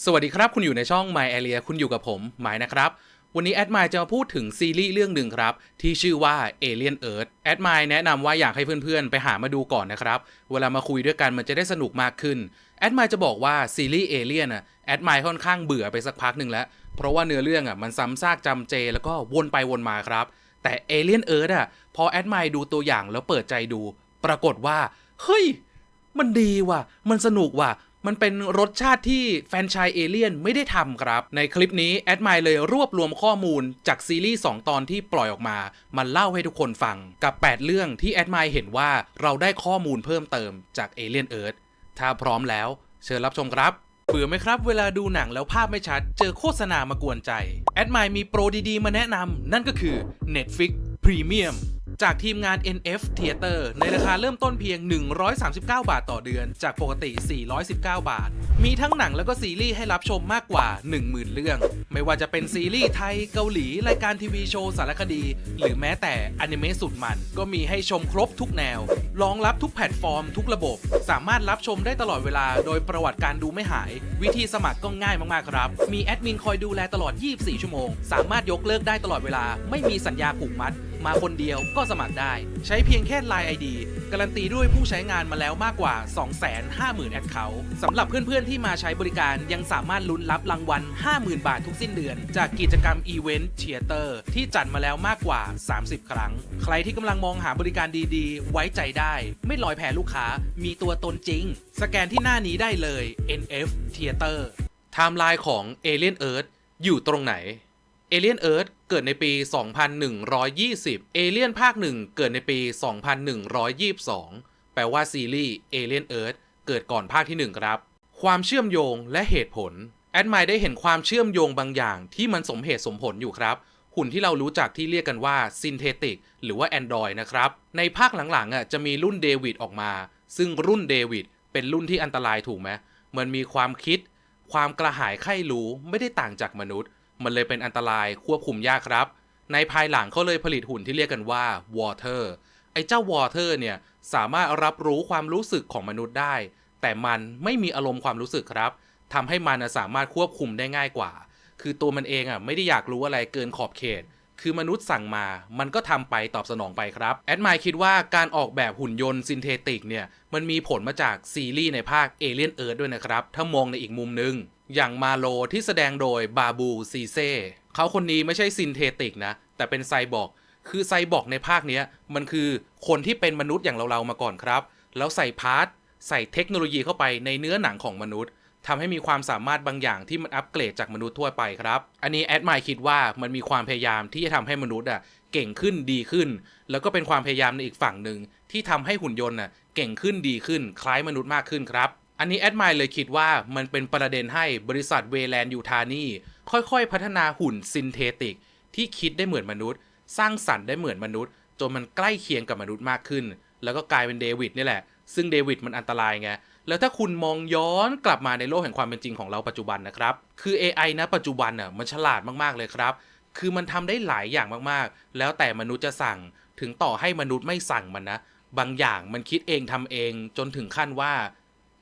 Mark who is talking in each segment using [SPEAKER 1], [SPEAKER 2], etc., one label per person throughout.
[SPEAKER 1] สวัสดีครับ คุณอยู่ในช่อง My Area คุณอยู่กับผมหมายนะครับ วันนี้แอดมายจะมาพูดถึงซีรีส์เรื่องหนึ่งครับ ที่ชื่อว่า Alien Earth แอดมายแนะนำว่าอยากให้เพื่อนๆ ไปหามาดูก่อนนะครับ เวลามาคุยด้วยกันมันจะได้สนุกมากขึ้น แอดมายจะบอกว่าซีรีส์ Alien อะแอดมายค่อนข้างเบื่อไปสักพักหนึ่งแล้ว เพราะว่าเนื้อเรื่องอะมันซ้ำซากจำเจ แล้วก็วนไปวนมาครับ แต่ Alien Earth อะพอแอดมายดูตัวอย่างแล้วเปิดใจดู ปรากฏว่าเฮ้ยมันดีว่ะ มันสนุกว่ะ มันเป็นรสชาติที่แฟนชายเอเลียนไม่ได้ทำครับ ในคลิปนี้แอดมายเลยรวบรวมข้อมูลจากซีรีส์2 ตอนที่ปล่อยออกมามาเล่าให้ทุกคนฟังกับ 8 เรื่องที่แอดมายเห็นว่าเราได้ข้อมูลเพิ่มเติมจาก Alien Earth ถ้าพร้อมแล้ว เชิญรับชมครับเบื่อไหมครับ เวลาดูหนังแล้วภาพไม่ชัด เจอโฆษณามากวนใจแอดมายมีโปรดีๆ มาแนะนำนั่นก็คือ Netflix Premium จากทีมงาน NF Theater ในราคาเริ่มต้นเพียง 139 บาทต่อเดือน จากปกติ 419 บาท มีทั้งหนังแล้วก็ซีรีส์ให้รับชมมากกว่า 10,000 เรื่อง ไม่ว่าจะเป็นซีรีส์ไทย เกาหลี รายการทีวีโชว์สารคดี หรือแม้แต่อนิเมะสุดมัน ก็มีให้ชมครบทุกแนว รองรับทุกแพลตฟอร์ม ทุกระบบ สามารถรับชมได้ตลอดเวลา โดยประวัติการดูไม่หาย วิธีสมัครก็ง่ายมากๆครับ มีแอดมินคอยดูแลตลอด 24 ชั่วโมง สามารถยกเลิกได้ตลอดเวลา ไม่มีสัญญาผูกมัด มาคนเดียวก็สมัครได้ ใช้เพียงแค่ Line ID การันตีด้วยผู้ใช้งานมาแล้วมากกว่า 250,000แอดเคาท์สำหรับเพื่อนๆที่มาใช้บริการยังสามารถลุ้นรับรางวัล 50,000 บาททุกสิ้นเดือน จากกิจกรรมอีเวนต์เทียเตอร์ที่จัดมาแล้วมากกว่า 30 ครั้ง ใครที่กำลังมองหาบริการดีๆ ไว้ใจได้ ไม่ลอยแพลูกค้า มีตัวตนจริง สแกนที่หน้านี้ได้เลย NF Theater ไทม์ไลน์ของ Alien Earth อยู่ตรงไหน Alien Earth เกิดในปี 2120 Alien ภาคหนึ่งเกิดในปี 2122 แปลว่าซีรีส์ Alien Earth เกิดก่อนภาคที่ 1 ครับ ความเชื่อมโยงและเหตุผล แอดมายได้เห็นความเชื่อมโยงบางอย่างที่มันสมเหตุสมผลอยู่ครับ หุ่นที่เรารู้จักที่เรียกกันว่าซินเทติกหรือว่า Android นะครับ ในภาคหลังๆอะจะมีรุ่นเดวิดออกมา ซึ่งรุ่นเดวิดเป็นรุ่นที่อันตรายถูกไหมมันมีความคิด ความกระหายใคร่รู้ไม่ได้ต่างจากมนุษย์ มันเลยเป็นอันตรายควบคุมยากครับ ในภายหลังเขาเลยผลิตหุ่นที่เรียกกันว่า Water ไอ้เจ้า Water เนี่ยสามารถรับรู้ความรู้สึกของมนุษย์ได้ แต่มันไม่มีอารมณ์ความรู้สึกครับทำให้มันสามารถควบคุมได้ง่ายกว่า คือตัวมันเองอะไม่ได้อยากรู้อะไรเกินขอบเขตคือมนุษย์สั่งมา มันก็ทำไปตอบสนองไปครับ แอดมายคิดว่าการออกแบบหุ่นยนต์ซินเทติกเนี่ย มันมีผลมาจากซีรีส์ในภาค Alien Earth ด้วยนะครับ ถ้ามองในอีกมุมนึง อย่างมาโลที่แสดงโดยบาบูซีเซ่เขาคนนี้ไม่ใช่ซินเทติกนะ แต่เป็นไซบอร์กคือไซบอร์กในภาคเนี้ยมันคือคนที่เป็นมนุษย์อย่างเราๆมาก่อนครับ แล้วใส่พาร์ทใส่เทคโนโลยีเข้าไปในเนื้อหนังของมนุษย์ทำให้มีความสามารถบางอย่างที่มันอัปเกรดจากมนุษย์ทั่วไปครับ อันนี้แอดมายคิดว่ามันมีความพยายามที่จะทำให้มนุษย์อะเก่งขึ้นดีขึ้น แล้วก็เป็นความพยายามในอีกฝั่งหนึ่งที่ทำให้หุ่นยนต์อะเก่งขึ้นดีขึ้น คล้ายมนุษย์มากขึ้นครับ อันนี้แอดมายเลยคิดว่ามันเป็นประเด็นให้บริษัทเวแลนด์ยูทานี่ค่อยๆ พัฒนาหุ่นซินเทติก ที่คิดได้เหมือนมนุษย์ สร้างสรรค์ได้เหมือนมนุษย์ จนมันใกล้เคียงกับมนุษย์มากขึ้น แล้วก็กลายเป็นเดวิดนี่แหละ ซึ่งเดวิดมันอันตรายไงแล้วถ้าคุณมองย้อนกลับมาในโลกแห่งความเป็นจริงของเราปัจจุบันนะครับ คือ AI นะปัจจุบันอะมันฉลาดมากๆเลยครับ คือมันทำได้หลายอย่างมากๆ แล้วแต่มนุษย์จะสั่ง ถึงต่อให้มนุษย์ไม่สั่งมันนะ บางอย่างมันคิดเองทำเอง จนถึงขั้นว่า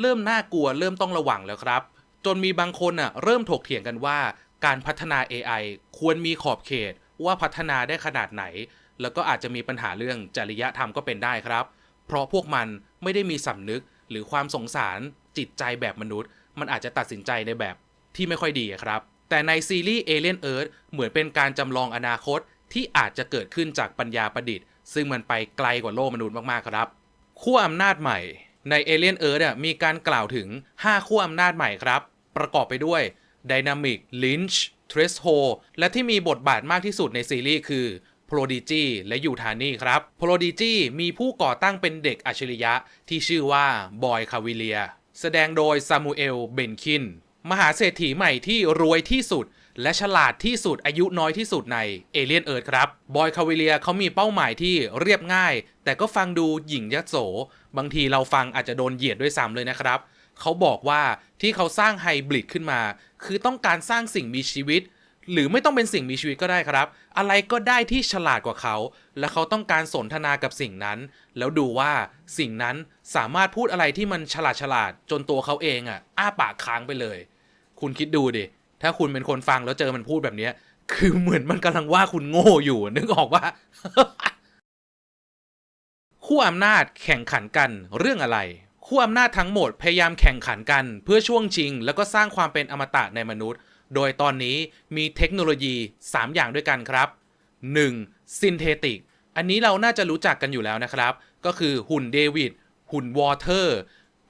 [SPEAKER 1] เริ่มน่ากลัวเริ่มต้องระวังแล้วครับ จนมีบางคนอะเริ่มถกเถียงกันว่า การพัฒนา AI ควรมีขอบเขตว่าพัฒนาได้ขนาดไหน แล้วก็อาจจะมีปัญหาเรื่องจริยธรรมก็เป็นได้ครับ เพราะพวกมันไม่ได้มีสำนึกหรือความสงสารจิตใจแบบมนุษย์ มันอาจจะตัดสินใจในแบบที่ไม่ค่อยดีครับ แต่ในซีรีส์ Alien Earth เหมือนเป็นการจำลองอนาคตที่อาจจะเกิดขึ้นจากปัญญาประดิษฐ์ ซึ่งมันไปไกลกว่าโลกมนุษย์มากๆครับขั้วอำนาจใหม่ ใน Alien Earth เนี่ยมีการกล่าวถึง 5 ขั้วอำนาจใหม่ครับ ประกอบไปด้วย Dynamic Lynch Threshold และที่มีบทบาทมากที่สุดในซีรีส์คือ Prodigy และยูทานี่ครับ Prodigy มีผู้ก่อตั้งเป็นเด็กอัจฉริยะที่ชื่อว่าบอยคาวิเลีย แสดงโดยซามูเอล เบนคิน มหาเศรษฐีใหม่ที่รวยที่สุด และฉลาดที่สุดอายุน้อยที่สุดในเอเลียนเอิร์ธครับ บอยคาวิเลียเขามีเป้าหมายที่เรียบง่าย แต่ก็ฟังดูหยิ่งยัโส บางทีเราฟังอาจจะโดนเหยียดด้วยซ้ำเลยนะครับ เขาบอกว่าที่เขาสร้างไฮบริดขึ้นมา คือต้องการสร้างสิ่งมีชีวิต หรือไม่ต้องเป็นสิ่งมีชีวิตก็ได้ครับ อะไรก็ได้ที่ฉลาดกว่าเขา และเขาต้องการสนทนากับสิ่งนั้น แล้วดูว่าสิ่งนั้นสามารถพูดอะไรที่มันฉลาดฉลาดจนตัวเขาเองอะอ้าปากค้างไปเลย คุณคิดดูดิ ถ้าคุณเป็นคนฟังแล้วเจอมันพูดแบบเนี้ย คือเหมือนมันกำลังว่าคุณโง่อยู่ นึกออกว่าคู่อำนาจแข่งขันกันเรื่องอะไร คู่อำนาจทั้งหมดพยายามแข่งขันกันเพื่อช่วงชิง แล้วก็สร้างความเป็นอมตะในมนุษย์ โดยตอนนี้มีเทคโนโลยี 3 อย่างด้วยกันครับ 1. ซินเทติก อันนี้เราน่าจะรู้จักกันอยู่แล้วนะครับ ก็คือหุ่นเดวิด หุ่นวอเตอร์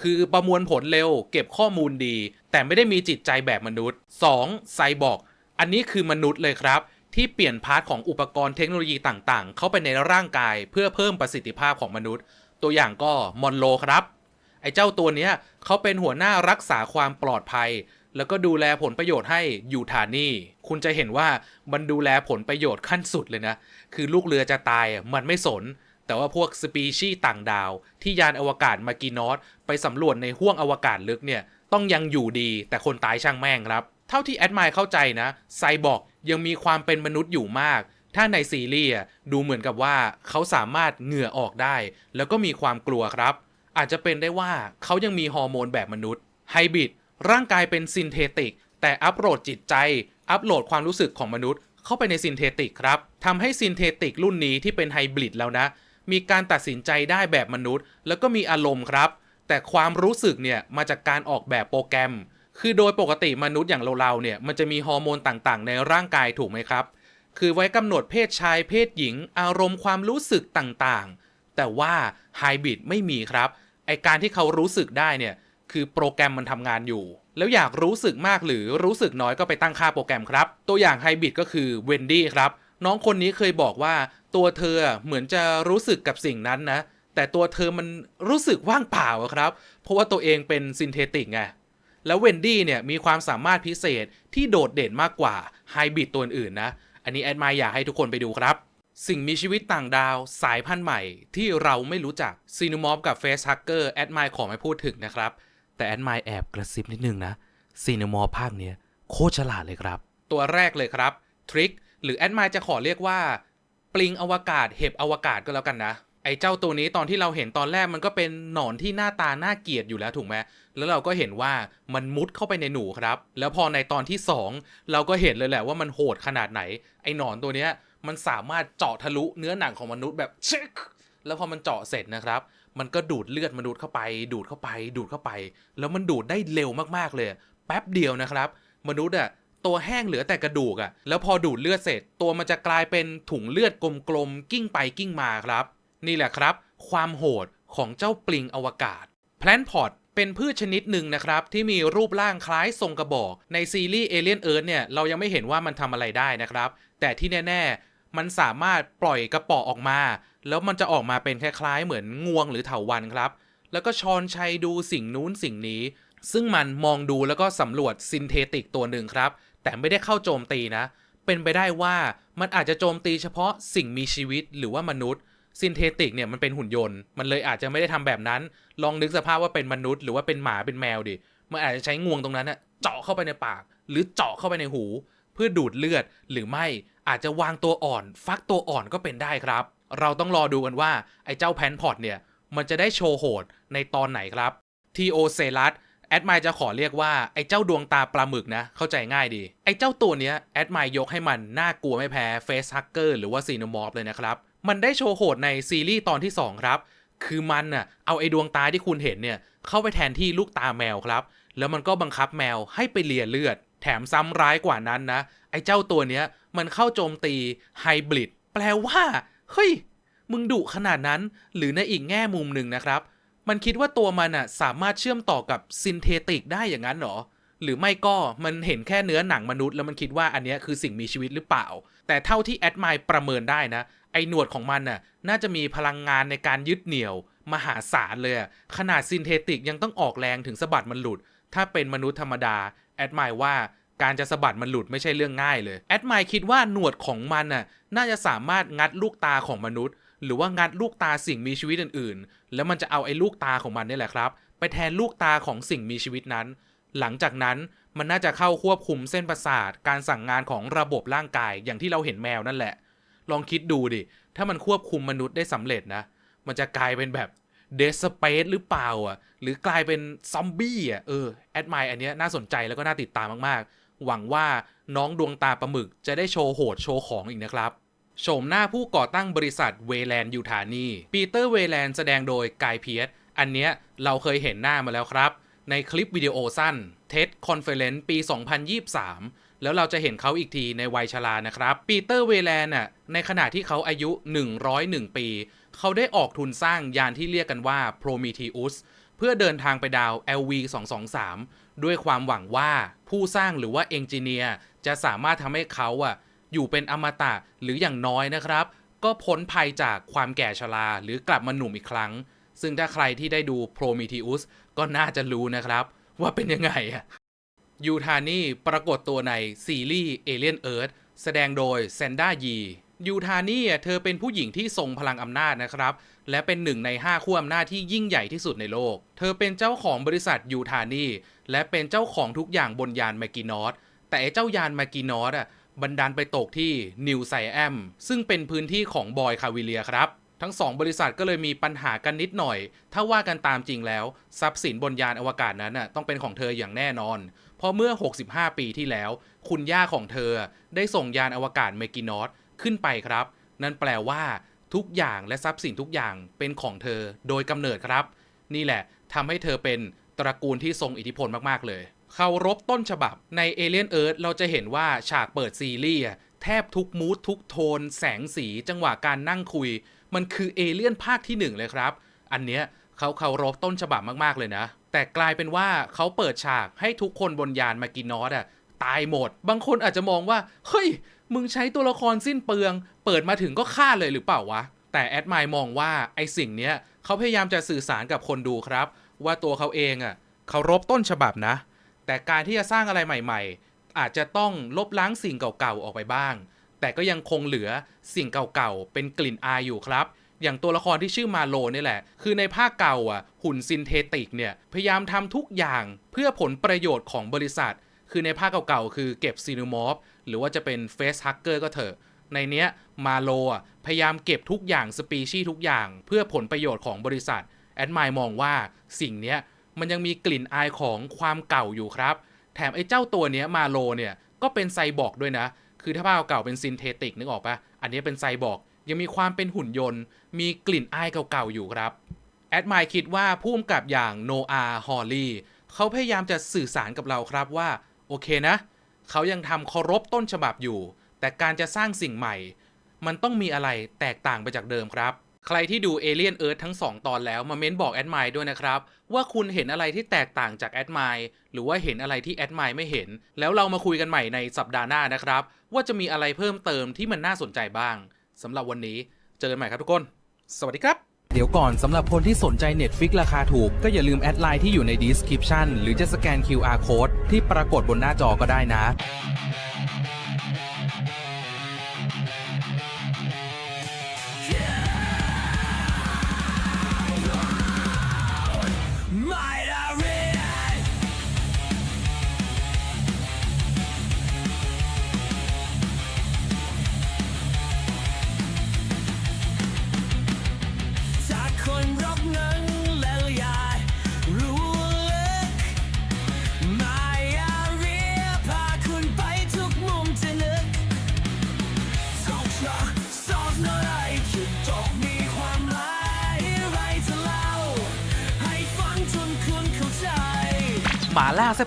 [SPEAKER 1] คือประมวลผลเร็ว เก็บข้อมูลดี แต่ไม่ได้มีจิตใจแบบมนุษย์ 2. ไซบอร์กอันนี้คือมนุษย์เลยครับ ที่เปลี่ยนพาร์ทของอุปกรณ์เทคโนโลยีต่างๆ เข้าไปในร่างกายเพื่อเพิ่มประสิทธิภาพของมนุษย์ ตัวอย่างก็มอนโลครับ ไอ้เจ้าตัวเนี้ยเขาเป็นหัวหน้ารักษาความปลอดภัย แล้วก็ดูแลผลประโยชน์ให้ยูทานี่ คุณจะเห็นว่ามันดูแลผลประโยชน์ขั้นสุดเลยนะ คือลูกเรือจะตายมันไม่สน แต่ว่าพวกสปีชีส์ต่างดาว ที่ยานอวกาศมากีนอสไปสำรวจในห้วงอวกาศลึกเนี่ยต้องยังอยู่ดี แต่คนตายช่างแม่งครับ เท่าที่แอดมายเข้าใจนะไซบอร์กยังมีความเป็นมนุษย์อยู่มาก ถ้าในซีรีส์ดูเหมือนกับว่าเขาสามารถเหงื่อออกได้ แล้วก็มีความกลัวครับ อาจจะเป็นได้ว่าเขายังมีฮอร์โมนแบบมนุษย์ไฮบริดร่างกายเป็นซินเทติก แต่อัปโหลดจิตใจ อัปโหลดความรู้สึกของมนุษย์เข้าไปในซินเทติกครับทำให้ซินเทติกรุ่นนี้ที่เป็นไฮบริดแล้วนะ มีการตัดสินใจได้แบบมนุษย์ แล้วก็มีอารมณ์ครับ แต่ความรู้สึกเนี่ยมาจากการออกแบบโปรแกรม คือโดยปกติมนุษย์อย่างเราๆเนี่ยมันจะมีฮอร์โมนต่างๆ ในร่างกายถูกไหมครับ คือไว้กำหนดเพศชายเพศหญิง อารมณ์ความรู้สึกต่างๆ แต่ว่าไฮบริดไม่มีครับไอการที่เขารู้สึกได้เนี่ยคือโปรแกรมมันทำงานอยู่ แล้วอยากรู้สึกมากหรือรู้สึกน้อยก็ไปตั้งค่าโปรแกรมครับ ตัวอย่างไฮบริดก็คือเวนดี้ครับ น้องคนนี้เคยบอกว่าตัวเธอเหมือนจะรู้สึกกับสิ่งนั้นนะ แต่ตัวเธอมันรู้สึกว่างเปล่าครับ เพราะว่าตัวเองเป็นซินเทติกไงแล้วเวนดี้เนี่ยมีความสามารถพิเศษที่โดดเด่นมากกว่าไฮบริดตัวอื่นนะ อันนี้แอดมายอยากให้ทุกคนไปดูครับ สิ่งมีชีวิตต่างดาวสายพันธุ์ใหม่ที่เราไม่รู้จักซีนูมอฟกับเฟสฮักเกอร์แอดมายขอไม่พูดถึงนะครับ แต่แอดมายแอบกระซิบนิดนึงนะซีนูมอฟภาคเนี้ยโคตรฉลาดเลยครับ ตัวแรกเลยครับทริค หรือแอดมายจะขอเรียกว่า ปลิงอวกาศเห็บอวกาศก็แล้วกันนะ ไอ้เจ้าตัวนี้ตอนที่เราเห็นตอนแรกมันก็เป็นหนอนที่หน้าตาน่าเกลียดอยู่แล้วถูกไหมแล้วเราก็เห็นว่ามันมุดเข้าไปในหนูครับ แล้วพอในตอนที่ 2 เราก็เห็นเลยแหละว่ามันโหดขนาดไหน ไอ้หนอนตัวเนี้ยมันสามารถเจาะทะลุเนื้อหนังของมนุษย์แบบชึกแล้วพอมันเจาะเสร็จนะครับ มันก็ดูดเลือดมนุษย์เข้าไป ดูดเข้าไป ดูดเข้าไป แล้วมันดูดได้เร็วมากๆเลย แป๊บเดียวนะครับ มนุษย์อะ ตัวแห้งเหลือแต่กระดูกอะแล้วพอดูดเลือดเสร็จ ตัวมันจะกลายเป็นถุงเลือดกลมๆกิ้งไปกิ้งมาครับ นี่แหละครับ ความโหดของเจ้าปลิงอวกาศแพลนพอตเป็นพืชชนิดหนึ่งนะครับ ที่มีรูปร่างคล้ายทรงกระบอก ในซีรีส์เอเลียนเอิร์ธเนี่ยเรายังไม่เห็นว่ามันทำอะไรได้นะครับ แต่ที่แน่ๆ มันสามารถปล่อยกระป๋อออกมา แล้วมันจะออกมาเป็นคล้ายๆ เหมือนงวงหรือเถาวัลย์ครับ แล้วก็ชอนชัยดูสิ่งนู้นสิ่งนี้ ซึ่งมันมองดูแล้วก็สำรวจซินเทติกตัวหนึ่งครับ แต่ไม่ได้เข้าโจมตีนะ เป็นไปได้ว่ามันอาจจะโจมตีเฉพาะสิ่งมีชีวิตหรือว่ามนุษย์ซินเทติกเนี่ยมันเป็นหุ่นยนต์ มันเลยอาจจะไม่ได้ทำแบบนั้น ลองนึกสภาพว่าเป็นมนุษย์ หรือว่าเป็นหมาเป็นแมวดิ มันอาจจะใช้งวงตรงนั้นน่ะเจาะเข้าไปในปาก หรือเจาะเข้าไปในหู เพื่อดูดเลือด หรือไม่อาจจะวางตัวอ่อน ฟักตัวอ่อนก็เป็นได้ครับ เราต้องรอดูกันว่าไอ้เจ้าแพนพอตเนี่ย มันจะได้โชว์โหดในตอนไหนครับทีโอเซลัส แอดมายจะขอเรียกว่าไอ้เจ้าดวงตาปลาหมึกนะ เข้าใจง่ายดี ไอ้เจ้าตัวเนี้ยแอดมายยกให้มันน่ากลัวไม่แพ้เฟสฮักเกอร์หรือว่าซีโนมอฟเลยนะครับ มันได้โชว์โหดในซีรีส์ตอนที่ 2 ครับ คือมันน่ะเอาไอ้ดวงตาที่คุณเห็นเนี่ย เข้าไปแทนที่ลูกตาแมวครับ แล้วมันก็บังคับแมวให้ไปเลียเลือด แถมซ้ำร้ายกว่านั้นนะ ไอ้เจ้าตัวเนี้ยมันเข้าโจมตีไฮบริดแปลว่าเฮ้ยมึงดุขนาดนั้น หรือในอีกแง่มุมหนึ่งนะครับ มันคิดว่าตัวมันอะสามารถเชื่อมต่อกับซินเทติกได้อย่างนั้นหรอ หรือไม่ก็มันเห็นแค่เนื้อหนังมนุษย์ แล้วมันคิดว่าอันนี้คือสิ่งมีชีวิตหรือเปล่า แต่เท่าที่แอดมายประเมินได้นะ ไอหนวดของมันน่ะน่าจะมีพลังงานในการยึดเหนี่ยว มหาศาลเลยขนาดซินเทติกยังต้องออกแรงถึงสะบัดมันหลุด ถ้าเป็นมนุษย์ธรรมดาแอดมายว่าการจะสะบัดมันหลุดไม่ใช่เรื่องง่ายเลย แอดมายคิดว่าหนวดของมันน่ะน่าจะสามารถงัดลูกตาของมนุษย์ หรือว่างัดลูกตาสิ่งมีชีวิตอื่นๆ แล้วมันจะเอาไอ้ลูกตาของมันนี่แหละครับ ไปแทนลูกตาของสิ่งมีชีวิตนั้น หลังจากนั้นมันน่าจะเข้าควบคุมเส้นประสาท การสั่งงานของระบบร่างกายอย่างที่เราเห็นแมวนั่นแหละ ลองคิดดูดิ ถ้ามันควบคุมมนุษย์ได้สำเร็จนะ มันจะกลายเป็นแบบเดสเปซหรือเปล่าอะ หรือกลายเป็นซอมบี้อะ เออ แอดไมอันเนี้ยน่าสนใจแล้วก็น่าติดตามมากๆ หวังว่าน้องดวงตาปลาหมึกจะได้โชว์โหดโชว์ของอีกนะครับ โฉมหน้าผู้ก่อตั้งบริษัทเวแลนยูทานี ปีเตอร์เวแลนแสดงโดยกายเพียสอันเนี้ยเราเคยเห็นหน้ามาแล้วครับ ในคลิปวิดีโอสั้น TED Conference ปี 2023 แล้วเราจะเห็นเขาอีกทีในวัยชรานะครับ ปีเตอร์เวแลนน่ะในขณะที่เขาอายุ 101 ปี เขาได้ออกทุนสร้างยานที่เรียกกันว่า Prometheus เพื่อเดินทางไปดาว LV 223ด้วยความหวังว่าผู้สร้างหรือว่าเอนจิเนียร์จะสามารถทำให้เขาอะ อยู่เป็นอมตะหรืออย่างน้อยนะครับ ก็พ้นภัยจากความแก่ชราหรือกลับมาหนุ่มอีกครั้ง ซึ่งถ้าใครที่ได้ดู Prometheus ก็น่าจะรู้นะครับ ว่าเป็นยังไงอะยูทานี่ปรากฏตัวในซีรีส์ Alien Earth แสดงโดยแซนด้ายียูทานี่เธอเป็นผู้หญิงที่ทรงพลังอำนาจนะครับ และเป็นหนึ่งใน 5ขั้วอำนาจที่ยิ่งใหญ่ที่สุดในโลก เธอเป็นเจ้าของบริษัทยูทานี่และเป็นเจ้าของทุกอย่างบนยานแมกกินอสแต่เจ้ายานแมกกินอสอะ บันดาลไปตกที่นิวไซแอมซึ่งเป็นพื้นที่ของบอยคาวิเลียครับ ทั้งสองบริษัทก็เลยมีปัญหากันนิดหน่อย ถ้าว่ากันตามจริงแล้ว ทรัพย์สินบนยานอวกาศนั้นน่ะต้องเป็นของเธออย่างแน่นอน เพราะเมื่อ 65 ปีที่แล้ว คุณย่าของเธอได้ส่งยานอวกาศเมกินอสขึ้นไปครับ นั่นแปลว่าทุกอย่างและทรัพย์สินทุกอย่างเป็นของเธอโดยกำเนิดครับ นี่แหละทำให้เธอเป็นตระกูลที่ทรงอิทธิพลมากๆเลย เคารพต้นฉบับใน Alien Earth เราจะเห็นว่าฉากเปิดซีรีส์แทบทุกมูดทุกโทน แสงสีจังหวะการนั่งคุย มันคือเอเลี่ยนภาคที่หนึ่งเลยครับ อันเนี้ยเขาเคารพต้นฉบับมากๆเลยนะ แต่กลายเป็นว่าเขาเปิดฉากให้ทุกคนบนยานมากินนอสอะตายหมด บางคนอาจจะมองว่า เฮ้ย มึงใช้ตัวละครสิ้นเปลือง เปิดมาถึงก็ฆ่าเลยหรือเปล่าวะ แต่แอดมล์มองว่าไอสิ่งเนี้ยเขาพยายามจะสื่อสารกับคนดูครับ ว่าตัวเขาเองอะเคารพต้นฉบับนะ แต่การที่จะสร้างอะไรใหม่ ๆ อาจจะต้องลบล้างสิ่งเก่าๆออกไปบ้าง แต่ก็ยังคงเหลือสิ่งเก่าๆเป็นกลิ่นอายอยู่ครับ อย่างตัวละครที่ชื่อมาโลนี่แหละ คือในภาคเก่าอะหุ่นซินเทติกเนี่ยพยายามทำทุกอย่างเพื่อผลประโยชน์ของบริษัท คือในภาคเก่าๆคือเก็บซีนูมอฟหรือว่าจะเป็นเฟสฮักเกอร์ก็เถอะในเนี้ยมาโลอะพยายามเก็บทุกอย่างสปีชีทุกอย่าง เพื่อผลประโยชน์ของบริษัทแอดมล์มองว่าสิ่งเนี้ย มันยังมีกลิ่นอายของความเก่าอยู่ครับ แถมไอ้เจ้าตัวเนี้ยมาโลเนี่ยก็เป็นไซบอร์กด้วยนะ คือถ้าภาคเก่าเป็นซินเทติกนึกออกปะอันนี้เป็นไซบอร์กยังมีความเป็นหุ่นยนต์ มีกลิ่นอายเก่าๆอยู่ครับ แอดมล์คิดว่าผู้กำกับอย่างโนอาฮอลลีเขาพยายามจะสื่อสารกับเราครับว่า โอเคนะ เขายังทำเคารพต้นฉบับอยู่ แต่การจะสร้างสิ่งใหม่ มันต้องมีอะไรแตกต่างไปจากเดิมครับ ใครที่ดู Alien Earth ทั้ง 2 ตอนแล้วมาเม้นบอกแอดไมล์ด้วยนะครับ ว่าคุณเห็นอะไรที่แตกต่างจากแอดไมล์หรือว่าเห็นอะไรที่แอดไมล์ไม่เห็น แล้วเรามาคุยกันใหม่ในสัปดาห์หน้านะครับ ว่าจะมีอะไรเพิ่มเติมที่มันน่าสนใจบ้างสำหรับวันนี้เจอกันใหม่ครับทุกคน สวัสดีครับ เดี๋ยวก่อนสำหรับคนที่สนใจ Netflix ราคาถูก ก็อย่าลืมแอดไลน์ที่อยู่ใน description หรือจะสแกน QR code ที่ปรากฏบนหน้าจอก็ได้นะ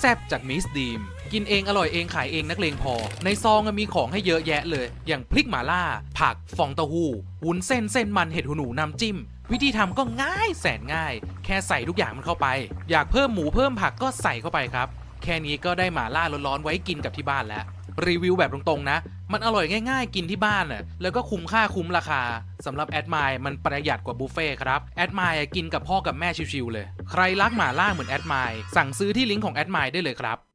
[SPEAKER 2] แซ่บ
[SPEAKER 1] ๆ จากมิสดีม กินเองอร่อยเองขายเองนักเลงพอ ในซองมีของให้เยอะแยะเลย อย่างพริกหมาล่า ผักฟองเต้าหู้วุ้นเส้นเส้นมันเห็ดหูหนูน้ำจิ้ม วิธีทำก็ง่ายแสนง่าย แค่ใส่ทุกอย่างมันเข้าไป อยากเพิ่มหมูเพิ่มผักก็ใส่เข้าไปครับ แค่นี้ก็ได้หมาล่าร้อนๆไว้กินกับที่บ้านแล้วรีวิวแบบตรงๆนะ มันอร่อยง่ายๆ กินที่บ้านน่ะแล้วก็คุ้มค่าคุ้มราคาสำหรับแอดมายมันประหยัดกว่าบุฟเฟ่ครับแอดมายกินกับพ่อกับแม่ชิวๆเลย ใครรักหมาล่าเหมือนแอดมายสั่งซื้อที่ลิงก์ของแอดมายได้เลยครับ